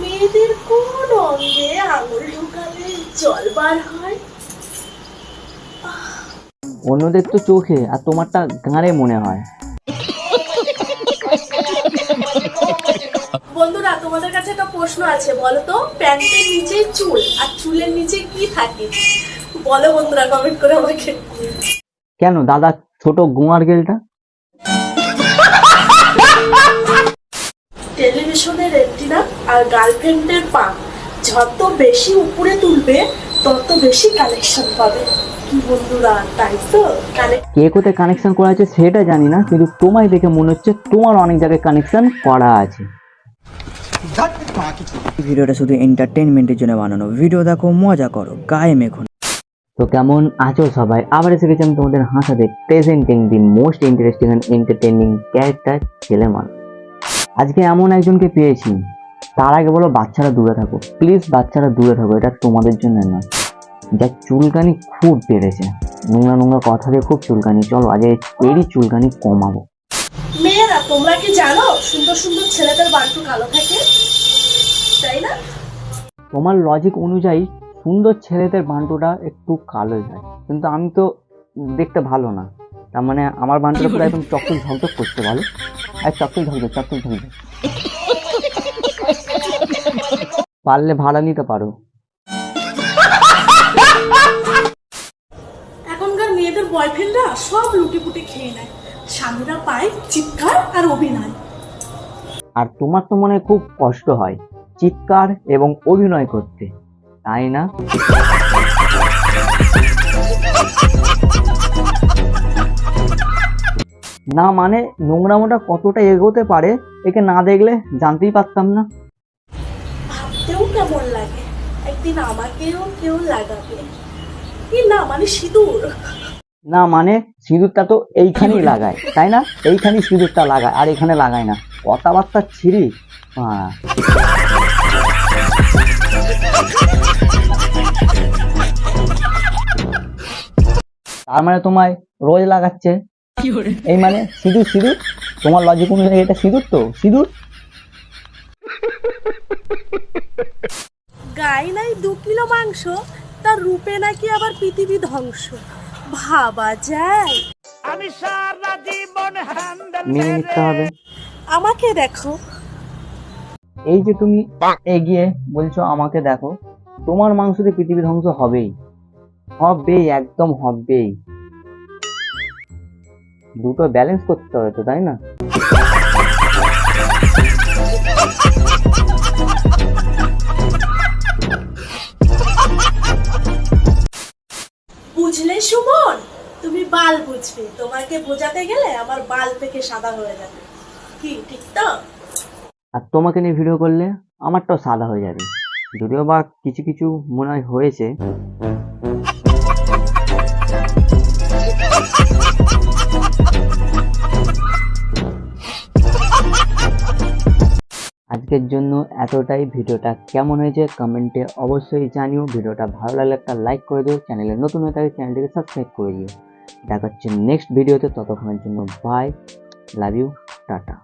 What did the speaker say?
মেয়েদের কোন অঙ্গে আঙুল ঢুকালে জল বার হয়? অন্যদের তো চোখে আর তোমারটা গাঁড়ে মনে হয়। বন্ধুরা তোমাদের কাছে একটা প্রশ্ন আছে বলো তো প্যান্টের নিচে চুল আর চুলের নিচে কি থাকে? বলো বন্ধুরা কমেন্ট করে আমাকে। কেন দাদা ছোট গুয়ার গেলটা? টেলিভিশনের রেটিনা আর গার্লফ্রেন্ডের পা যত বেশি উপরে তুলবে তত বেশি কালেকশন পাবে। কি বন্ধুরা তাই তো? কে কোথায় কানেকশন করা আছে সেটা জানি না কিন্তু তোমায় দেখে মনে হচ্ছে তোমার অনেক জায়গায় কানেকশন করা আছে। ভিডিওটা শুধু এন্টারটেনমেন্টের জন্য বানানো ভিডিও দেখো মজা করো গায়ে মেখো তো কেমন আছো সবাই? আবার এসে গেছি আমি তোমাদের হাসাতে presenting the most interesting and entertaining character ছেলে মানুষ আজকে এমন একজনকে পেয়েছি তার আগে বলো বাচ্চারা দূরে থাকো প্লিজ বাচ্চারা দূরে থাকো এটা তোমাদের জন্য নয়। যার চুলকানি খুব বেড়েছে। নোংরা নোংরা কথা দিয়ে খুব চুলকানি। চলো আজ এরই চুলকানি কমাবো। মেয়েরা তোমরা কি জানো সুন্দর সুন্দর ছেলেদের কালো থাকে? তাই না? তোমার লজিক অনুযায়ী সুন্দর ছেলেদের বান্টুটা একটু কালো হয়। কিন্তু আমি তো দেখতে ভালো না। তার মানে আমার বান্টুটা পুরো একদম চকচক ঝকঝক করতে ভালো আর চকচক ঝকঝক চকচক ঝকঝক পারলে ভাড়া নিতে পারো। এখনকার মেয়েদের বয়ফ্রেন্ডরা সব লুটি পুটি খেয়ে নেয়। স্বামীরা পায় চিৎকার আর অভিনয়। আর তোমার তো মনে হয় খুব কষ্ট হয় চিৎকার এবং অভিনয় করতে তাই না? না মানে নোংরামোটা কতটা এগোতে পারে একে না দেখলে জানতেই পারতাম না। ভাবতেও কেমন লাগে? একদিন আমাকেও কেউ লাগাবে। না মানে সিঁদুর? না মানে সিঁদুরটা তো এইখানেই লাগায় তাই না? এইখানেই সিঁদুরটা লাগায় আর এখানে লাগায় না। কথাবার্তা ছিরি হ্যাঁ। তার মানে তোমায় রোজ লাগাচ্ছে? এই মানে সিঁদুর সিঁদুর? তোমার লজিক অনুযায়ী এটা সিঁদুর তো? সিঁদুর? গায়ে নাই দু কিলো মাংস তার রূপে নাকি আবার পৃথিবী ধ্বংস। ভাবা যায়। আমি সারা জীবন মেনে নিতে হবে। আমাকে দেখো। এই যে তুমি এগিয়ে বলছো আমাকে দেখো। তোমার মাংস দিয়ে পৃথিবী ধ্বংস হবেই। হবেই একদম হবেই। দুটো ব্যালেন্স করতে হবে তো তাই না? বুঝলে সুমন? তুমি বাল বুঝবে। তোমাকে বোঝাতে গেলে আমার বাল থেকে সাদা হয়ে যাবে। কি ঠিক তো? আর তোমাকে নিয়ে ভিডিও করলে আমারটাও সাদা হয়ে যাবে। যদিও বা কিছু কিছু মনে হয় হয়েছে। আজকের জন্য এতটাই। ভিডিওটা কেমন হয়েছে কমেন্টে অবশ্যই জানিও। ভিডিওটা ভালো লাগলে একটা লাইক করে দিও। চ্যানেলে নতুন হয়ে থাকে চ্যানেলটিকে সাবস্ক্রাইব করে দিও। দেখা হচ্ছে নেক্সট ভিডিওতে। ততক্ষণের জন্য বাই। Love you. টাটা।